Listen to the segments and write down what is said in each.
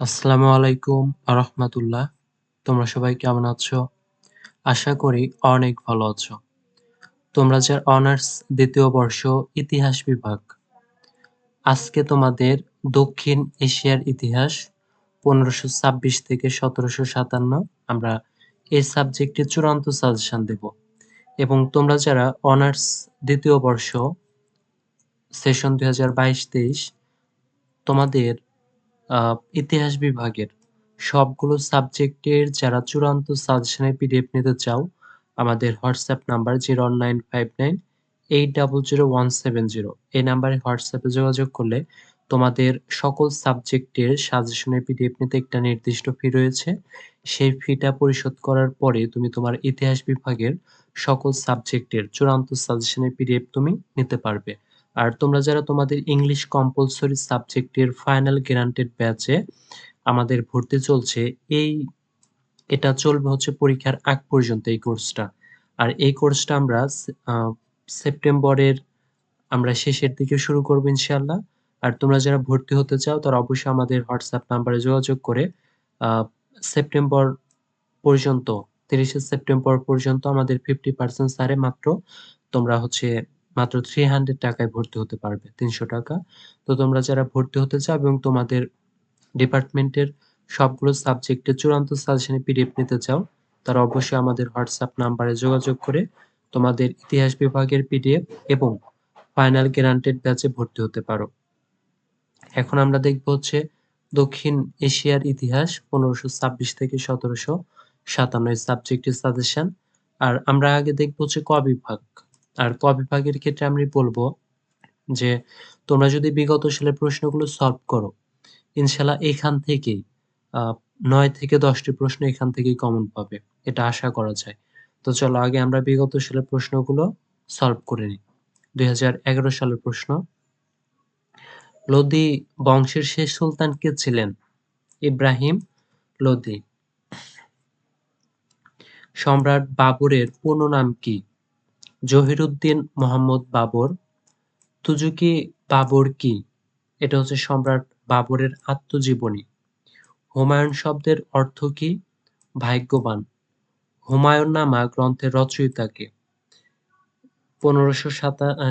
আসসালামু আলাইকুম আরহামাতুল্লাহ। তোমরা সবাই কেমন আছো? আশা করি অনেক ভালো আছো। তোমরা যার অনার্স দ্বিতীয় বর্ষ ইতিহাস বিভাগ। আজকে তোমাদের দক্ষিণ এশিয়ার ইতিহাস পনেরোশো ছাব্বিশ থেকে সতেরোশো সাতান্ন। আমরা এই সাবজেক্টে চূড়ান্ত সাজেশন দেব। এবং তোমরা যারা অনার্স দ্বিতীয় বর্ষ সেশন দুই হাজার বাইশ তেইশ, তোমাদের ইতিহাস বিভাগের সবগুলো সাবজেক্টের যারা চূড়ান্ত সাজেশনের পিডিএফ নিতে চাও, আমাদের WhatsApp number zero nine five nine eight double zero one seven zero এই নাম্বারে হোয়াটসঅ্যাপে যোগাযোগ করলে তোমাদের সকল সাবজেক্টের সাজেশনের পিডিএফ নিতে একটা নির্দিষ্ট ফি রয়েছে। সেই ফিটা পরিশোধ করার পরে তুমি তোমার ইতিহাস বিভাগের সকল সাবজেক্টের চূড়ান্ত সাজেশনের পিডিএফ তুমি নিতে পারবে। আর তোমরা যারা তোমাদের ইংলিশ কম্পালসরি সাবজেক্টের ফাইনাল গ্যারান্টেড ব্যাচে আমাদের ভর্তি চলছে, এই, এটা চলবে হচ্ছে পরীক্ষার আগ পর্যন্ত এই কোর্সটা আর এই কোর্সটা আমরা সেপ্টেম্বরের আমরা শেষের দিকে শুরু করব ইনশাল্লাহ আর তোমরা যারা ভর্তি হতে চাও, তারা অবশ্যই আমাদের হোয়াটসঅ্যাপ নাম্বারে যোগাযোগ করে সেপ্টেম্বর পর্যন্ত, তিরিশে সেপ্টেম্বর পর্যন্ত আমাদের ফিফটি পার্সেন্ট সারে মাত্র তোমরা হচ্ছে মাত্র থ্রি হান্ড্রেড টাকায় ভর্তি হতে পারবে, তিনশো টাকা। তো তোমরা যারা ভর্তি হতে চাও এবং তোমাদের ডিপার্টমেন্টের সবগুলো সাবজেক্টের চূড়ান্ত সাজেশনে পিডিএফ নিতে চাও, তারা অবশ্যই আমাদের হোয়াটসঅ্যাপ নাম্বারে যোগাযোগ করে তোমাদের ইতিহাস বিভাগের পিডিএফ এবং ফাইনাল গ্যারান্টেড ব্যাচে ভর্তি হতে পারো। এখন আমরা দেখব হচ্ছে দক্ষিণ এশিয়ার ইতিহাস, পনেরোশো ছাব্বিশ থেকে সতেরোশো সাতান্ন সাবজেক্টের সাজেশন আর আমরা আগে দেখব হচ্ছে ক বিভাগ। আর ক বিভাগের ক্ষেত্রে আমি বলব যে, তোমরা যদি বিগত সালের প্রশ্নগুলো সলভ করো ইনশাল্লাহ এখান থেকেই নয় থেকে দশটি প্রশ্ন এখান থেকেই কমন পাবে। এটা আশা করা যায়। তো চলো আগে আমরা বিগত সালের প্রশ্নগুলো সলভ করে নিই। দুই হাজার এগারো সালের প্রশ্ন, লোদি বংশের শেষ সুলতান কে ছিলেন? ইব্রাহিম লোদি। সম্রাট বাবরের পূর্ণ নাম কি? জহিরুদ্দিন মোহাম্মদ বাবর। তুজুকি বাবর কি? এটা হচ্ছে সম্রাট বাবরের আত্মজীবনী। হুমায়ুন শব্দের অর্থ কি? ভাগ্যবান। হুমায়ুন নামা গ্রন্থের রচয়িতাকে পনেরোশো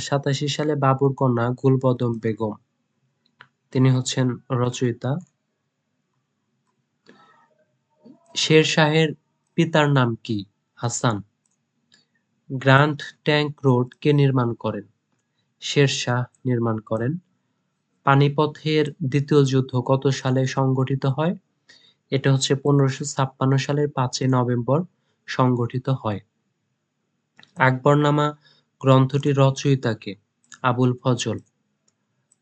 সাতাশি সালে বাবর কন্যা গুলবদম বেগম। তিনি হচ্ছেন রচয়িতা। শের শাহের পিতার নাম কি? হাসান। গ্র্যান্ড ট্যাঙ্ক রোড কে নির্মাণ করেন? শেরশাহ নির্মাণ করেন। পানিপথের দ্বিতীয় যুদ্ধ কত সালে সংগঠিত হয়? এটা হচ্ছে পনেরোশো ছাপ্পান্ন সালের পাঁচই নভেম্বর সংগঠিত হয়। আকবরনামা গ্রন্থটির রচয়িতাকে, আবুল ফজল।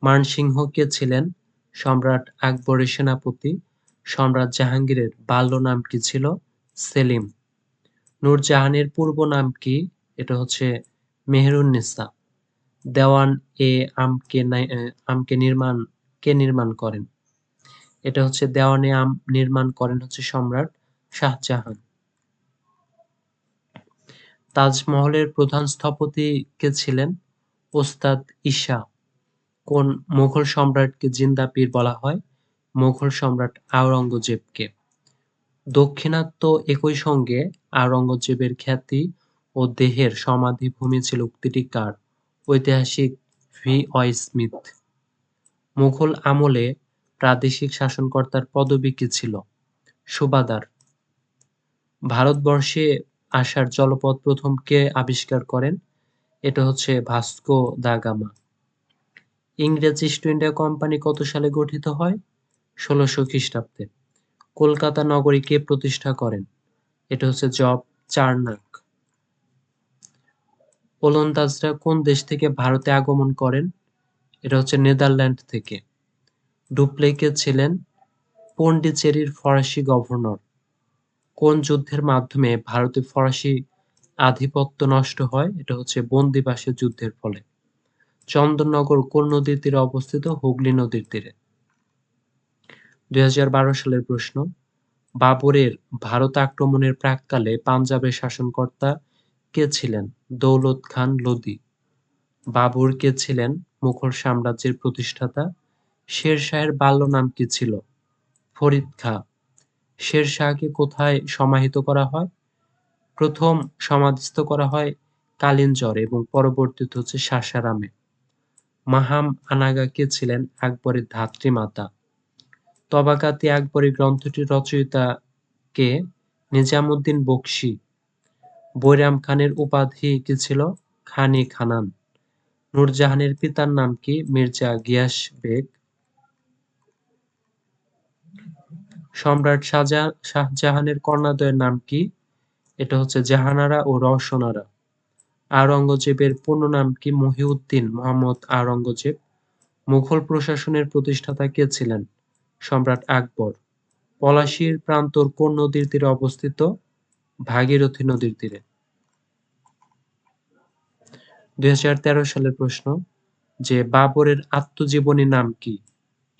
মানসিংহ কে ছিলেন সম্রাট আকবরের সেনাপতি, সম্রাট জাহাঙ্গীরের বাল্য নাম কি ছিল সেলিম। নূরজাহানের পূর্ব নাম কি? এটা হচ্ছে মেহেরুন্নেসা। দেওয়ান এ আমকে আমকে নির্মাণ, কে নির্মাণ করেন? এটা হচ্ছে দেওয়ানে আম নির্মাণ করেন হচ্ছে সম্রাট শাহজাহান। তাজমহলের প্রধান স্থপতি কে ছিলেন? ওস্তাদ ঈশা। কোন মুঘল সম্রাটকে জিন্দা পীর বলা হয়? মুঘল সম্রাট আওরঙ্গজেবকে। দক্ষিণাত্য একই সঙ্গে আওরঙ্গজেবের খ্যাতি ও দেহের সমাধি ভূমি ছিল উক্তিটি কার? ঐতিহাসিক ভি. ওয়াই. স্মিথ। মুঘল আমলে প্রাদেশিক শাসনকর্তার পদবি কি ছিল? সুবাদার। ভারতবর্ষে আসার জলপথ প্রথম কে আবিষ্কার করেন? এটা হচ্ছে ভাস্কো দা গামা। ইংরেজ ইস্ট ইন্ডিয়া কোম্পানি কত সালে গঠিত হয়? ষোলোশো খ্রিস্টাব্দে। কলকাতা নগরী কে প্রতিষ্ঠা করেন? এটা হচ্ছে জব চার্নাক। ওলন্দাজরা কোন দেশ থেকে ভারতে আগমন করেন? এটা হচ্ছে নেদারল্যান্ড থেকে। ডুপ্লেকে ছিলেন পন্ডিচেরির ফরাসি গভর্নর। কোন যুদ্ধের মাধ্যমে ভারতে ফরাসি আধিপত্য নষ্ট হয়? এটা হচ্ছে বন্দিবাসের যুদ্ধের ফলে। চন্দননগর কোন নদীর তীরে অবস্থিত? হুগলি নদীর তীরে। দুই হাজার বারো সালের প্রশ্ন, বাবরের ভারত আক্রমণের প্রাককালে পাঞ্জাবের শাসনকর্তা কে ছিলেন? দৌলত খান লোদি বাবর কে ছিলেন? মুঘল সাম্রাজ্যের প্রতিষ্ঠাতা। শের শাহের বাল্য নাম কি ছিল? ফরিদ খাঁ। শের শাহকে কোথায় সমাহিত করা হয়? প্রথম সমাধিস্থ করা হয় কালিঞ্জর এবং পরবর্তীতে হচ্ছে সাসারামে। মাহাম আনাগা কে ছিলেন? আকবরের ধাত্রীমাতা। তবাকাতি আকবরী গ্রন্থটির রচয়িতা কে? নিজামুদ্দিন বকশি বৈরাম খানের উপাধি কি ছিল? খানি খানান। নূরজাহানের পিতার নাম কি? মির্জা গিয়াস বেগ। সম্রাট শাহজাহানের কন্যাদ্বয়ের নাম কি? এটা হচ্ছে জাহানারা ও রওশনারা। আওরঙ্গজেবের পূর্ণ নাম কি? মহিউদ্দিন মোহাম্মদ আওরঙ্গজেব। মুঘল প্রশাসনের প্রতিষ্ঠাতা কে ছিলেন? সম্রাট আকবর। পলাশীর প্রান্তর কোন নদীর তীরে অবস্থিত? ভাগীরথী নদীর তীরে। দুই সালের প্রশ্ন, যে বাবরের আত্মজীবনী নাম কি?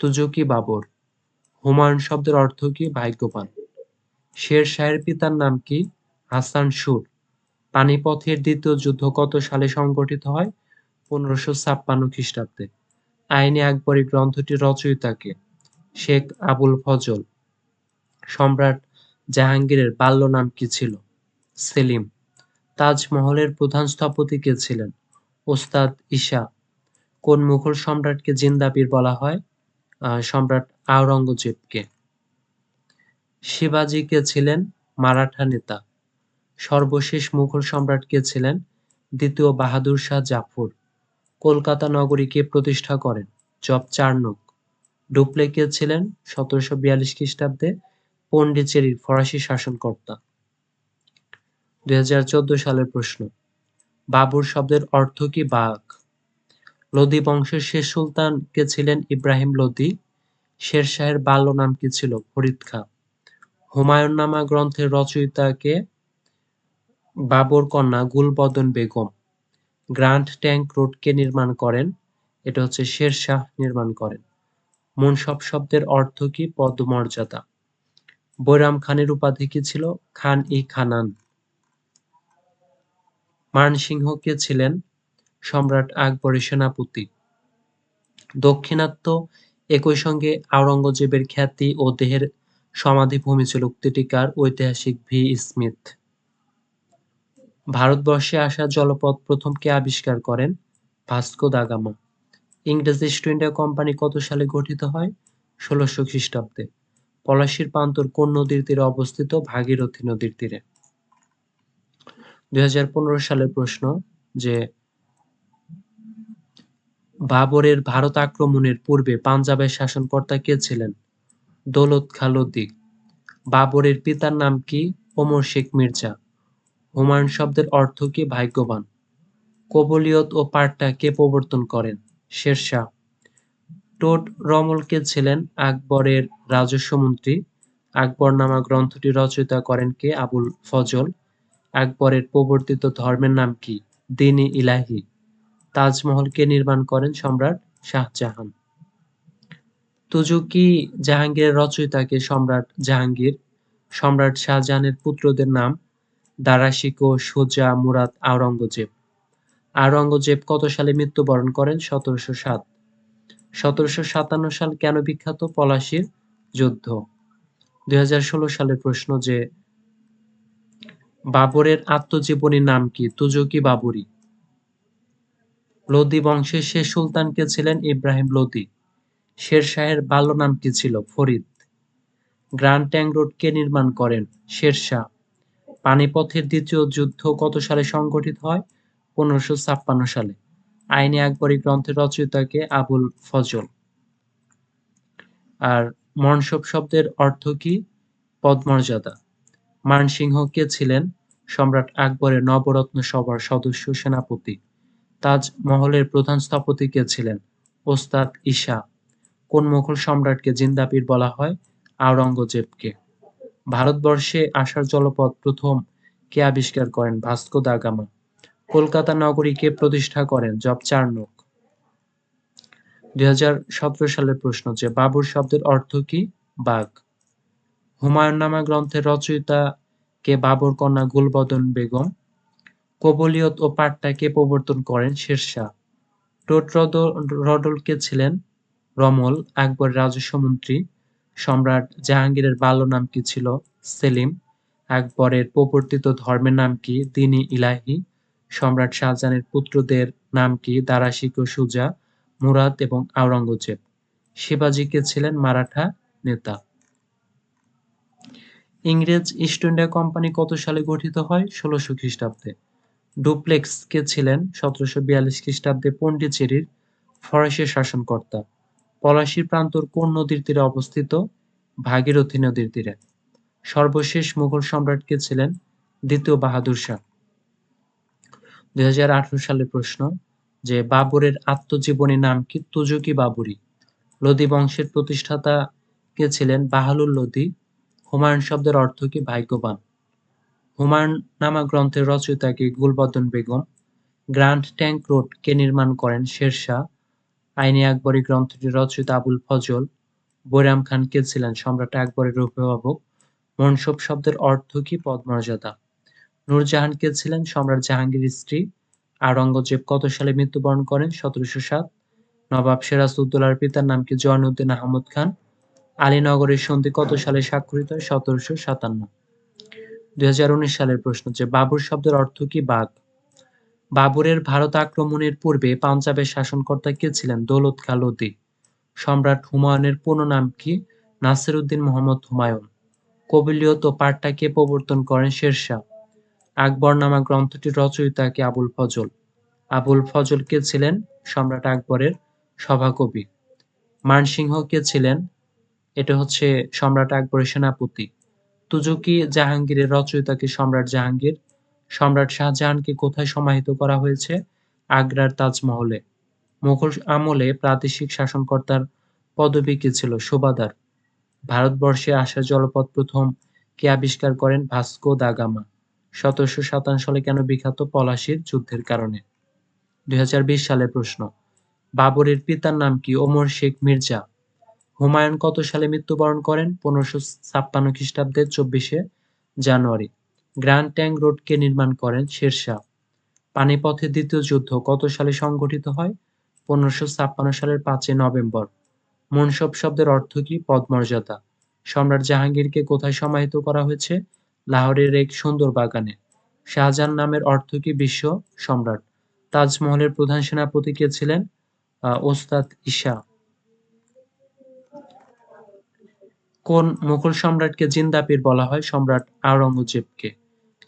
তুজকি বাবর। হুমায়ুন শব্দের অর্থ কি? ভাগ্যবান। শের শাহের পিতার নাম কি? হাসান সুর। পানিপথের দ্বিতীয় যুদ্ধ কত সালে সংগঠিত হয়? পনেরোশো ছাপ্পান্ন খ্রিস্টাব্দে। আইনে আকবরী গ্রন্থটি রচয়িতাকে শেখ আবুল ফজল। সম্রাট জাহাঙ্গীরের বাল্য নাম কি ছিল? সেলিম, তাজমহলের প্রধান স্থপতি কে ছিলেন? ওস্তাদ ঈশা, কোন মুঘল সম্রাটকে জিন্দাবীর বলা হয়? সম্রাট আওরঙ্গজেবকে শিবাজি কে ছিলেন? মারাঠা নেতা। সর্বশেষ মুঘল সম্রাট কে ছিলেন? দ্বিতীয় বাহাদুর শাহ জাফর। কলকাতা নগরী কে প্রতিষ্ঠা করেন? জব চার্নক ডুপ্লে কে ছিলেন? সতেরোশো বিয়াল্লিশ খ্রিস্টাব্দে পন্ডিচেরির ফরাসি শাসনকর্তা। দুই হাজার চোদ্দ সালের প্রশ্ন, বাবুর শব্দের অর্থ কি বাঘ? লোদি বংশের শেষ সুলতান কে ছিলেন ইব্রাহিম লোদি? শের শাহের বাল্য নাম কি ছিল ফরিদ খা? হুমায়ুন নামা গ্রন্থের রচয়িতাকে বাবর কন্যা Gulbadan Begum. Grand Trunk Road কে নির্মাণ করেন? এটা হচ্ছে শের শাহ নির্মাণ করেন। মনসব শব্দের অর্থ কি পদমর্যাদা? বৈরাম খানের উপাধি কি ছিল খান ই খানান। মানসিংহ কে ছিলেন সম্রাট আকবরের সেনাপতি। দক্ষিণাত্য একই সঙ্গে আওরঙ্গজেবের খ্যাতি ও দেহের সমাধিভূমি ছিল উক্তিটি কার ঐতিহাসিক ভি স্মিথ। ভারতবর্ষে আসা জলপথ প্রথম কে আবিষ্কার করেন? Vasco da Gama. ইংরেজ ইস্ট ইন্ডিয়া কোম্পানি কত সালে গঠিত হয়? ষোলশো খ্রিস্টাব্দে। পলাশীর প্রান্তর কোন নদীর তীরে অবস্থিত? ভাগীরথী নদীর তীরে। দুই হাজার পনেরো সালের প্রশ্ন যে, বাবরের ভারত আক্রমণের পূর্বে পাঞ্জাবের শাসনকর্তা কে ছিলেন? দৌলত খালদি বাবরের পিতার নাম কি? ওমর শেখ মির্জা। হুমায়ুন শব্দের অর্থ কি? ভাগ্যবান। কবলিয়ত ও পাট্টা কে প্রবর্তন করেন? শেরশাহ। টোট রমল কে ছিলেন আকবরের রাজস্ব মন্ত্রী। আকবরনামা গ্রন্থটি রচয়িতা করেন কে? আবুল ফজল। আকবরের প্রবর্তিত ধর্মের নাম কি? দিনী ইলাহি। তাজমহল কে নির্মাণ করেন সম্রাট শাহজাহান। তুজুকি জাহাঙ্গীরের রচয়িতাকে সম্রাট জাহাঙ্গীর। সম্রাট শাহজাহানের পুত্রদের নাম দারাশিকো সুজা মুরাদ আওরঙ্গজেব। আওরঙ্গজেব কত সালে মৃত্যুবরণ করেন? সতেরোশো সাত। সতেরোশো সাতান্ন সাল কেন বিখ্যাত পলাশির যুদ্ধ? দুই হাজার ষোলো সালের প্রশ্ন যে, বাবরের আত্মজীবনীর নাম কি? তুজকি বাবরি? লোদি বংশের শেষ সুলতান কে ছিলেন ইব্রাহিম লোদি? শের শাহের বাল্য নাম কি ছিল? ফরিদ। গ্র্যান্ড ট্যাং রোড কে নির্মাণ করেন? শেরশাহ। পানিপথের দ্বিতীয় যুদ্ধ কত সালে সংগঠিত হয়? পনেরোশো ছাপ্পান্ন সালে। আইনে আকবরী গ্রন্থের রচয়িতাকে আবুল ফজল। আর মনসব শব্দের অর্থ কি? পদমর্যাদা। মানসিংহ কে ছিলেন? সম্রাট আকবরের নবরত্ন সভার সদস্য, সেনাপতি। তাজমহলের প্রধান স্থপতি কে ছিলেন? ওস্তাদ ঈশা। কোন মুঘল সম্রাটকে জিন্দাপীর বলা হয়? আওরঙ্গজেবকে ভারতবর্ষে আসার জলপথ প্রথম কে আবিষ্কার করেন ভাস্কো দা গামা? কলকাতা নগরীকে প্রতিষ্ঠা করেন জব চার্নক দুই সালের প্রশ্ন যে বাবুর শব্দের অর্থ কি? বাঘ। হুমায়ুন নামা গ্রন্থের রচয়িতা কে বাবর কন্যা গুলবদন বেগম। কবলিয়ত ও পাট্টা কে প্রবর্তন করেন শেরশাহ। টোট রডল কে ছিলেন রমল, আকবর রাজস্ব মন্ত্রী। সম্রাট জাহাঙ্গীরের বাল্য নাম কি ছিল? সেলিম। আকবরের প্রবর্তিত ধর্মের নাম কি? দিনী ইলাহি। সম্রাট শাহজাহানের পুত্রদের নাম কি? দারাশিক ও সুজা, মুরাদ এবং আওরঙ্গজেব। শিবাজি কে ছিলেন মারাঠা নেতা। ইংরেজ ইস্ট ইন্ডিয়া কোম্পানি কত সালে গঠিত হয়? ষোলশো খ্রিস্টাব্দে। ডুপ্লেক্স কে ছিলেন? সতেরোশো বিয়াল্লিশ খ্রিস্টাব্দে পন্ডিচেরির ফরাসি শাসনকর্তা। পলাশীর প্রান্তর কোন নদীর তীরে অবস্থিত? ভাগীরথী নদীর তীরে। সর্বশেষ মুঘল সম্রাট কে ছিলেন? দ্বিতীয় বাহাদুর শাহ। দুই হাজার আঠারো সালের প্রশ্ন যে বাবরের আত্মজীবনী নাম কি তুজুকি বাবুরি? লোদি বংশের প্রতিষ্ঠাতা কে ছিলেন বাহালুল লোদি। হুমায়ুন শব্দের অর্থ কি ভাগ্যবান? হুমায়ুন নামা গ্রন্থের রচয়িতা কি Gulbadan Begum. Grand Trunk Road কে নির্মাণ করেন শেরশাহ। আইনি আকবরী গ্রন্থটির রচয়িতা আবুল ফজল। বৈরাম খান কে ছিলেন সম্রাট আকবরের অভিভাবক। মনসব শব্দের অর্থ কি পদমর্যাদা? নূরজাহান কে ছিলেন? সম্রাট জাহাঙ্গীর স্ত্রী। আওরঙ্গজেব কত সালে মৃত্যুবরণ করেন? সতেরোশো সাত। নবাব সিরাজউদ্দৌলার পিতার নাম কি জয়নুদ্দিন আহমদ খান? আলীনগরের সন্ধি কত সালে স্বাক্ষরিত? হয় সতেরোশো সাতান্ন। দুই সালের প্রশ্ন যে বাবুর শব্দের অর্থ কি বাঘ? বাবরের ভারত আক্রমণের পূর্বে পাঞ্জাবের শাসনকর্তা কে ছিলেন? দৌলত খা লোদি সম্রাট হুমায়ুনের পূর্ণ নাম কি? নাসির উদ্দিন মোহাম্মদ হুমায়ুন। কবিলিয়ত ও পাঠটা কে প্রবর্তন করেন? শেরশাহ। আকবর নামা গ্রন্থটির রচয়িতা কে আবুল ফজল। আবুল ফজল কে ছিলেন? সম্রাট আকবরের সভাকবি। মানসিংহ কে ছিলেন? এটা হচ্ছে সম্রাট আকবরের সেনাপতি। তুজুকি জাহাঙ্গীরের রচয়িতাকে সম্রাট জাহাঙ্গীর। সম্রাট শাহজাহানকে কোথায় সমাহিত করা হয়েছে? আগ্রার তাজমহলে। মুঘল আমলে প্রাদেশিক শাসনকর্তার পদবী কি ছিল সুবাদার। ভারতবর্ষে আসা জলপথ প্রথম কে আবিষ্কার করেন ভাস্কো দাগামা সতেরোশো সাতান্ন সালে কেন বিখ্যাত পলাশির যুদ্ধের কারণে? দুই হাজার বিশ সালের প্রশ্ন, বাবরের পিতার নাম কি ওমর শেখ মির্জা? হুমায়ুন কত সালে মৃত্যুবরণ করেন? পনেরোশো ছাপ্পান্ন খ্রিস্টাব্দের চব্বিশে জানুয়ারি। গ্র্যান্ড ট্যাঙ্ক রোডকে নির্মাণ করেন শেরশাহ। পানিপথের দ্বিতীয় যুদ্ধ কত সালে সংঘটিত হয়? পনেরোশো ছাপ্পান্ন সালের পাঁচই নভেম্বর। মনসব শব্দের অর্থ কি পদমর্যাদা? সম্রাট জাহাঙ্গীরকে কোথায় সমাহিত করা হয়েছে? লাহোরের এক সুন্দর বাগানে। শাহজাহান নামের অর্থ কি বিশ্ব সম্রাট। তাজমহলের প্রধান সেনাপতি কে ছিলেন ওস্তাদ ঈশা। কোন মুঘল সম্রাটকে জিন্দাপীর বলা হয়? সম্রাট আওরঙ্গজেবকে।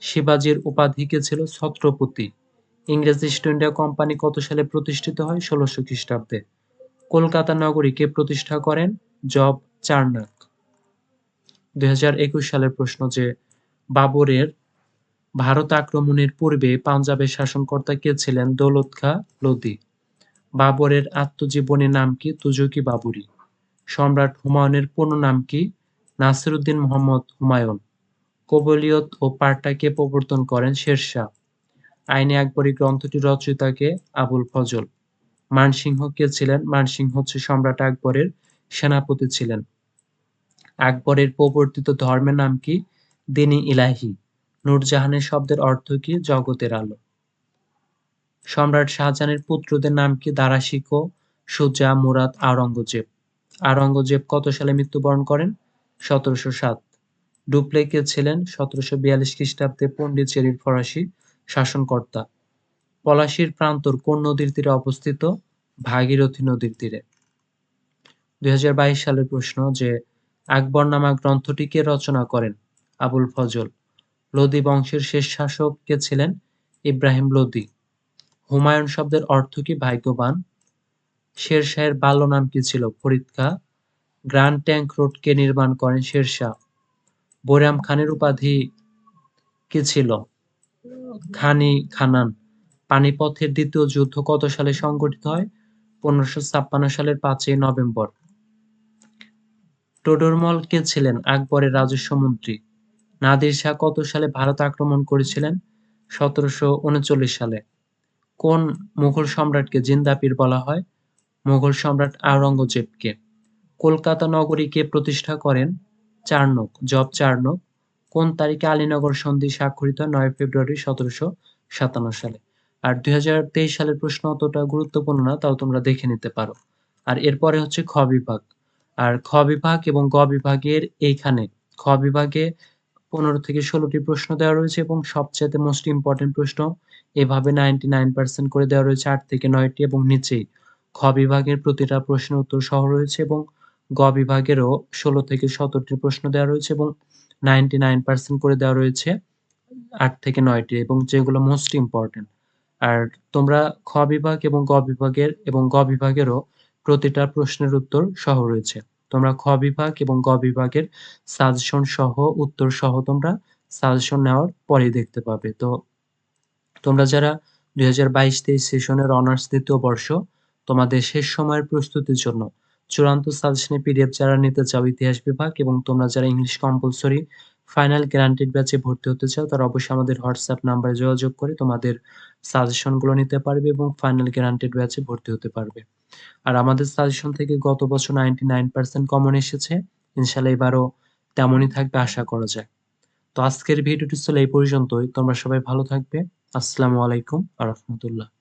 শিবাজির উপাধি কে ছিল? ছত্রপতি। ইংরেজ ইস্ট ইন্ডিয়া কোম্পানি কত সালে প্রতিষ্ঠিত হয়? ষোলশো খ্রিস্টাব্দে। কলকাতা নগরী কে প্রতিষ্ঠা করেন? Job Charnock. দুই সালের প্রশ্ন যে বাবরের ভারত আক্রমণের পূর্বে পাঞ্জাবের শাসনকর্তা কে ছিলেন দৌলত খা লোদি? বাবরের আত্মজীবনী নাম কি? তুজুকি বাবুরি। সম্রাট হুমায়ুনের পূর্ণ নাম কি? নাসিরুদ্দিন মোহাম্মদ হুমায়ুন। কবলিয়ত ও পার্টাকে প্রবর্তন করেন শেরশাহ? আইনে আকবরী গ্রন্থটি রচয়িতাকে আবুল ফজল। মানসিংহ কে ছিলেন? মানসিংহ হচ্ছে সম্রাট আকবরের সেনাপতি ছিলেন। আকবরের প্রবর্তিত ধর্মের নাম কি? দিনী ইলাহি, নূরজাহানের শব্দের অর্থ কি? জগতের আলো। সম্রাট শাহজাহানের পুত্রদের নাম কি? দারাশিকো সুজা মুরাদ আওরঙ্গজেব। আওরঙ্গজেব কত সালে মৃত্যুবরণ করেন? সতেরোশো সাত। ডুপ্লেকে ছিলেন সতেরোশো বিয়াল্লিশ খ্রিস্টাব্দে পন্ডিচেরির ফরাসি শাসনকর্তা। পলাশীর প্রান্তর কোন নদীর তীরে অবস্থিত? ভাগীরথী নদীর তীরে। দুই হাজার বাইশ সালের প্রশ্ন যে, আকবর নামা গ্রন্থটি কে রচনা করেন? আবুল ফজল। লোদি বংশের শেষ শাসক কে ছিলেন? ইব্রাহিম লোদি। হুমায়ুন শব্দের অর্থ কি ভাগ্যবান? শেরশাহের বাল্য নাম কি ছিল? ফরিদ খা ট্যাঙ্ক রোড কে নির্মাণ করেন শেরশাহ। বৈরাম খানের উপাধি কি ছিল? খানি খানান। পানিপথের দ্বিতীয় যুদ্ধ কত সালে সংগঠিত হয়? পনেরোশো ছাপ্পান্ন সালের পাঁচই নভেম্বর। টোডরমল কে ছিলেন? আকবরের রাজস্ব মন্ত্রী। নাদির শাহ কত সালে ভারত আক্রমণ করেছিলেন? সতেরোশো উনচল্লিশ সালে। কোন মুঘল সম্রাটকে জিন্দাপীর বলা হয়? মুঘল সম্রাট আওরঙ্গজেবকে। কলকাতা নগরী কে প্রতিষ্ঠা করেন? চার্নক জব চার্নক কোন তারিখে আলীনগর সন্ধি স্বাক্ষরিত? নয় ফেব্রুয়ারি সতেরোশো সাতান্ন সালে। আর দুই হাজার তেইশ সালের প্রশ্ন অতটা গুরুত্বপূর্ণ না, তাও তোমরা দেখে নিতে পারো। আর এরপরে হচ্ছে খ বিভাগ। আর খ বিভাগ এবং গ বিভাগের এইখানে, খ বিভাগে ১৫ থেকে ষোলোটি প্রশ্ন দেওয়া রয়েছে এবং সবচাইতে মোস্ট ইম্পোর্টেন্ট প্রশ্ন, এভাবে 99% করে দেওয়া রয়েছে আট থেকে নয়টি এবং নিচেই খ বিভাগের প্রতিটা প্রশ্নের উত্তর সহ রয়েছে এবং গ বিভাগেরও ১৬ থেকে সতেরোটি প্রশ্ন দেওয়া রয়েছে এবং 99% করে দেওয়া রয়েছে আট থেকে নয়টি এবং যেগুলো মোস্ট ইম্পোর্টেন্ট। আর তোমরা খ বিভাগ এবং গ বিভাগের এবং গ বিভাগেরও প্রতিটা প্রশ্নের উত্তর সহ রয়েছে। তোমরা খ বিভাগ এবং গ বিভাগের সাজেশন সহ উত্তর সহ তোমরা সাজেশন নেওয়ার পরেই দেখতে পাবে। তো তোমরা যারা ২০২২-২৩ সেশনের অনার্স দ্বিতীয় বর্ষ, তোমাদের শেষ সময়ের প্রস্তুতির জন্য চূড়ান্ত সাজেশনের পিডিএফ যারা নিতে চাও ইতিহাস বিভাগ এবং তোমরা যারা ইংলিশ কম্পালসরি ফাইনাল গ্যারান্টেড ব্যাচে ভর্তি হতে চাও, তারা অবশ্যই আমাদের হোয়াটসঅ্যাপ নাম্বারে যোগাযোগ করে তোমাদের সাজেশনগুলো নিতে পারবে এবং ফাইনাল গ্যারান্টেড ব্যাচে ভর্তি হতে পারবে। আর আমাদের সাজেশন থেকে গত বছর 99% কমন এসেছে। ইনশাল্লাহ এবারও তেমনই থাকবে আশা করা যায়। তো আজকের ভিডিওটি ছিল এই পর্যন্তই। তোমরা সবাই ভালো থাকবে। আসসালামু আলাইকুম আ রাহমাতুল্লাহ।